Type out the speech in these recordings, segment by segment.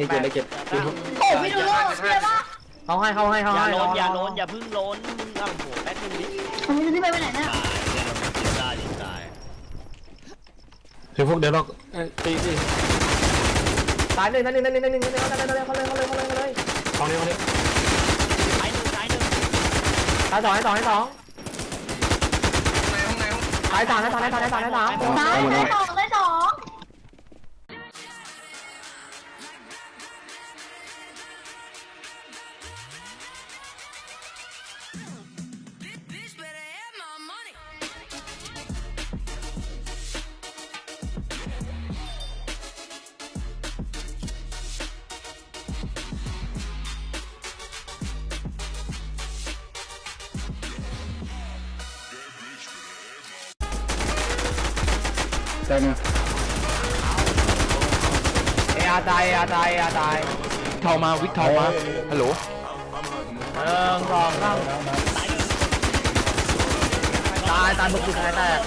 ไม่เก็บไม่เก็บโอ้พี่ดูโลกเชื่อปะเขาให้เขาให้เขาอย่าให้โลนอย่าโลนอย่าพึ่งโลนมึงเอาโหแป๊บนึงดิผมไม่รู้ที่ไปไปไหนเนี่ยตายเนี่ยเราจิตได้จิตได้เดี๋ยวพวกเดี๋ยวเราเอ้ยตีตีตายหนึ่งนั่นหนึ่งนั่นหนึ่งนั่นหนึ่งนั่นหนึ่งนั่นหนึ่งเขาเลยเขาเลยเขาเลยเขาเลยเอาเนี้ยเอาเนี้ยตายหนึ่งตายหนึ่งตายสองให้สองให้สองตายสามให้สามให้สามให้สามให้สามตายได้ส องได้สองแต่เนี่ยเออาตายเออาตายเออาตายเทามาวิกเทามาฮัลโหลเออสองสามตายตายบุกสุดท้ายแตก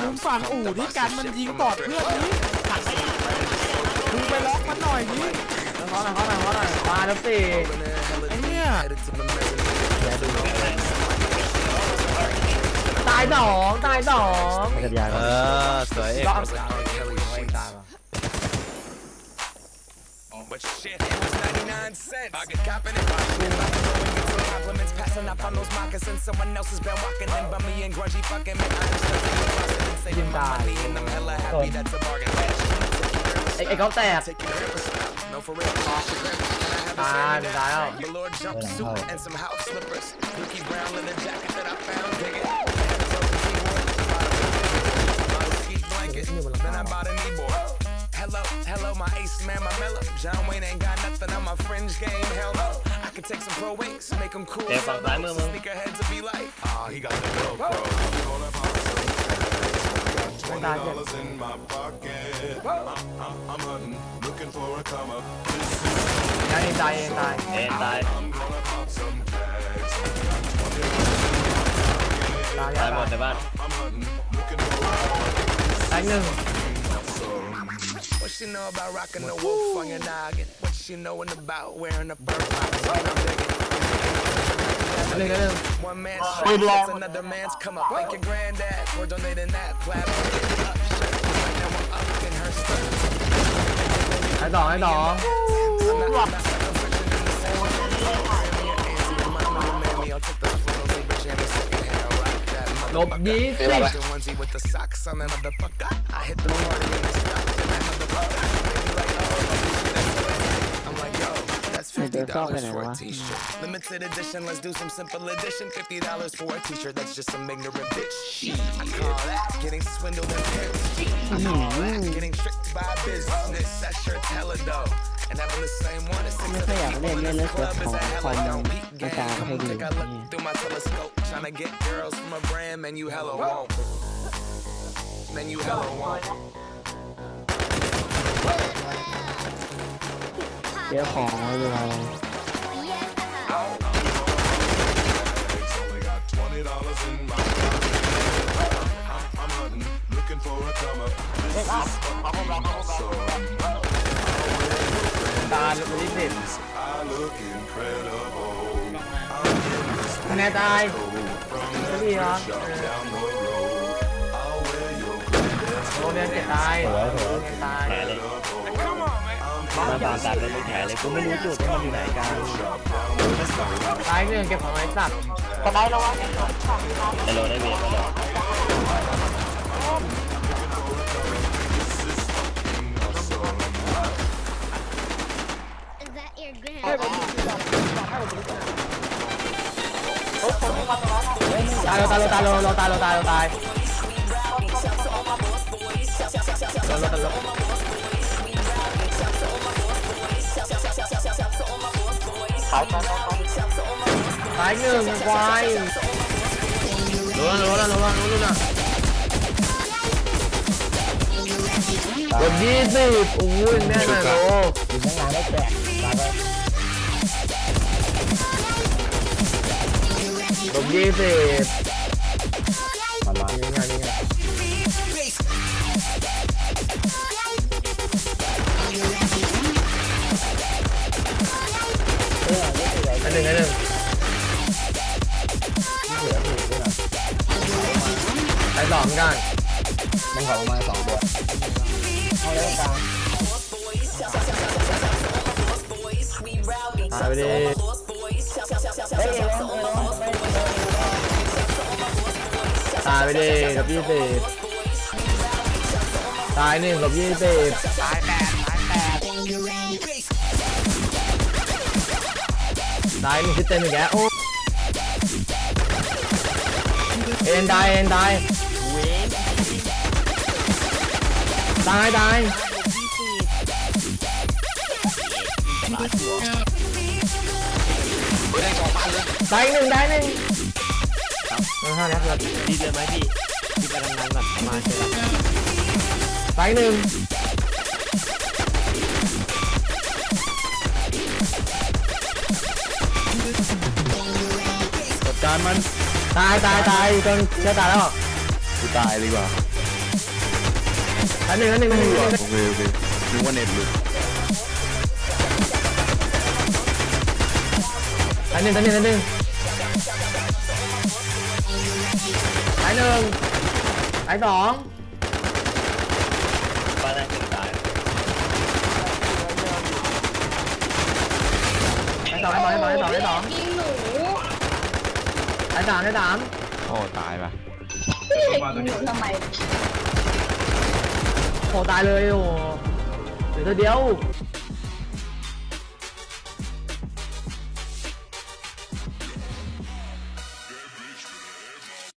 มึงฝั่งอู่ที่กันมันยิงปอดเพื่อนนี้มึงไปล็อกมันหน่อยดิเขาหน่อยเขาหน่อยเขาหน่อยตายแล้วสี่ไอ้เนี่ยตายสองตายสอง เออสวยเอก ก็ But shit, it was 99 cents. I get copping it. Compliments passing up on those moccasins. Someone else has been walking in by me and grungy fucking me. I'm just and saving my money, and I'm hella happy that's a bargain. ไอ้ไอ้เขาแตก Take your grandpa style. No, for real. Off the grip. And I ตาย have ตายแล้ว a Lord jumpsuit and some house slippers. Dookie brown leather jacket that I found. Dig it. Then I bought a kneeboard. Hello, hello, my ace man, my mellow. John Wayne ain't got nothing on my fringe game. Hell no. I could take some pro wings, make them cool. เดี๋ยวฝั่งซ้ายมือมึง Sneakerheads will be like, ah, he got the Velcro. ไม่ตายเจ็บ in my pocket. I'm, I'm, I'm hunting, looking for a come up. ตายเองตายเองตายเอ็นตาย I'm gonna pop some tags. ตายตายหมดในบ้าน What she know about rocking the wolf on your noggin? What she knowing about wearing a burp? One man's shit, another man's come up. Your granddad donating that ลบ motherfucker. ยี่สิบ The onesie with the socks on that motherfucker. I hit the party and the stops in that motherfucker. They be like, oh, that's it. I'm like, yo, that's fifty dollars for a t-shirt. Limited edition, let's do some simple edition. Fifty dollars for a t-shirt, that's just some ignorant bitch. Shit, I call that getting swindled and pimped. I call that getting tricked by business. That shirt's hella dope. And having the same one as six other people in this club is a hella dope. Beat game, come on, take a look through my telescope. Tryna get girls from a brand, man, you hella won't. Man, you hella won't. เดี๋ยวของเรา Only got twenty dollars in ตายลบยี่สิบ I look incredible. คะแนนตาย From ไม่ดีเหรอ shop down the road, I'll wear your granddad's โรงเรียนเจ็ดตายโรงเรียนตายแผลเลยบ้านบานตัดเลยมึงแผลเลยกูไม่รู้จุดว่ามันอยู่ไหนกันตายหนึ่งเก็บของไอ้สัตว์ได้โลได้เวียนไปแล้วตายเราตายตายเราเราตายตายตายตายตายหนึ่งควายรู้แล้วรู้แล้วรู้แล้วรู้แล้วกดยี่สิบโอ้ยแน่นเลยโอ้แก ลบยี่สิบมันมานี่ไงนี่ไงอันหนึ่งอันหนึ่งที่เหลือถูกด้วยนะไปสองกันมันขอประมาณสองตัวเอาเลยกลางตายไปดิเฮ้ยเอลงเอลงายไปดิกับยี่สิบตายหนึ่งกับยี่สิบตายแปดตายแปดตายหนึ่งคิดเต็มอีกแล้วโอ้เอ็นตายเอ็นตายตายตายตายหนึ่งตายหนึ่ง เออห้านัดละดีเลยไหมพี่พี่ไปทำงานก่อนมาเจอกันตายหนึ่งจัดการมันตายตายตายจนจะตายแล้วกูตายดีกว่าตายหนึ่งตายหนึ่งตายหนึ่งโอเคโอเคนึกว่าเน็ตหลุดตายหนึ่งตายหนึ่งตายหนึ่งายหนึ่งตายสองบ้านแรกถึงตายตายสองตายสองตายสองตายสองยิงหนูตายสามตายสามโอ้ตายป่ะพี่เห็นยิงหนูทำไมโอ้ตายเลยโอ้เหลือตัวเดียวพ